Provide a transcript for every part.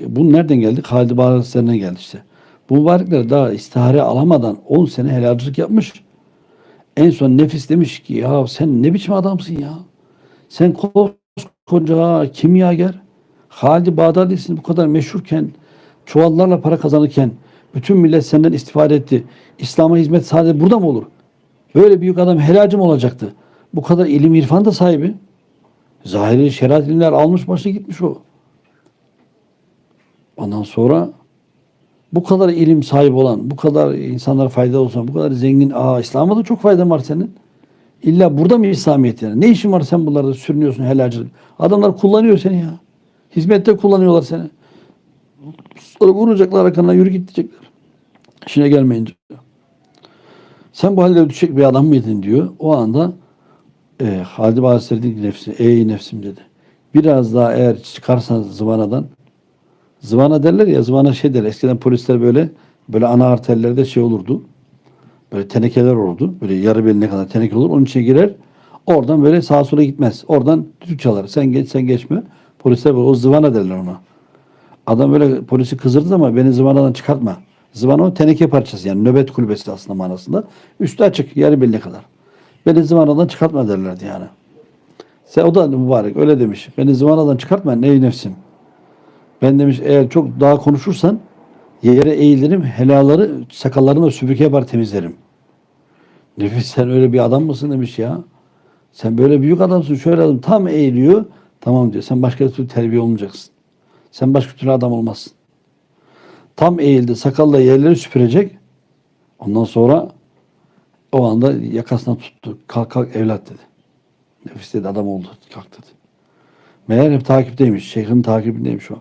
E, bu nereden geldi? Halid Bağıraslarından geldi işte. Bu mübarekler daha istihare alamadan 10 sene helalcilik yapmış. En son nefis demiş ki ya sen ne biçim adamsın ya. Sen koskoca kimyager. Halid Bağdadi'sin bu kadar meşhurken, çuvallarla para kazanırken bütün millet senden istifade etti. İslam'a hizmet sadece burada mı olur? Böyle büyük adam helacı mı olacaktı? Bu kadar ilim irfan da sahibi. Zahiri şeriat ilimler almış başı gitmiş o. Ondan sonra bu kadar ilim sahibi olan, bu kadar insanlara faydalı olsan, bu kadar zengin, aa İslam'a da çok faydan var senin. İlla burada mı İslamiyet yani? Ne işin var sen bunlarda sürünüyorsun helacılık? Adamlar kullanıyor seni ya. Hizmette kullanıyorlar seni. Sonra vuracaklar arkandan yürü git diyecekler. İşine gelmeyince. Sen bu halde düşecek bir adam mıydın diyor. O anda e, dedi ki nefsi, ey nefsim dedi. Biraz daha eğer çıkarsan zıvanadan Zıvana derler ya zıvana şey der. Eskiden polisler böyle böyle ana arterlerde şey olurdu. Böyle tenekeler olurdu. Böyle yarı beline kadar teneke olur. Onun içine girer. Oradan böyle sağa sola gitmez. Oradan düdük çalar. Sen geç sen geçme. Polisler böyle o zıvana derler ona. Adam böyle polisi kızdırdı ama beni zıvanadan çıkartma. Zıvana o teneke parçası yani nöbet kulübesi aslında manasında. Üstü açık yarı beline kadar. Beni zıvanadan çıkartma derlerdi yani. Sen, o da mübarek öyle demiş. Beni zıvanadan çıkartma ey nefsim. Ben demiş eğer çok daha konuşursan yere eğilirim, helaları sakallarımla süpürge yapar temizlerim. Nefis sen öyle bir adam mısın demiş ya. Sen böyle büyük adamsın şöyle adam tam eğiliyor. Tamam diyor sen başka türlü terbiye olmayacaksın. Sen başka türlü adam olmazsın. Tam eğildi sakalla yerleri süpürecek. Ondan sonra o anda yakasına tuttu. Kalk kalk evlat dedi. Nefis dedi adam oldu. Kalk dedi. Meğer hep takipteymiş. Şeyhin takibindeymiş o.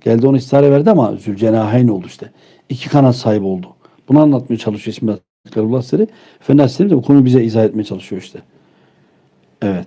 Geldi onu istihare verdi ama Zülcenaheyn oldu işte. İki kanat sahibi oldu. Bunu anlatmaya çalışıyor İsmet Karabullah Seri. Efendi de bu konuyu bize izah etmeye çalışıyor işte. Evet.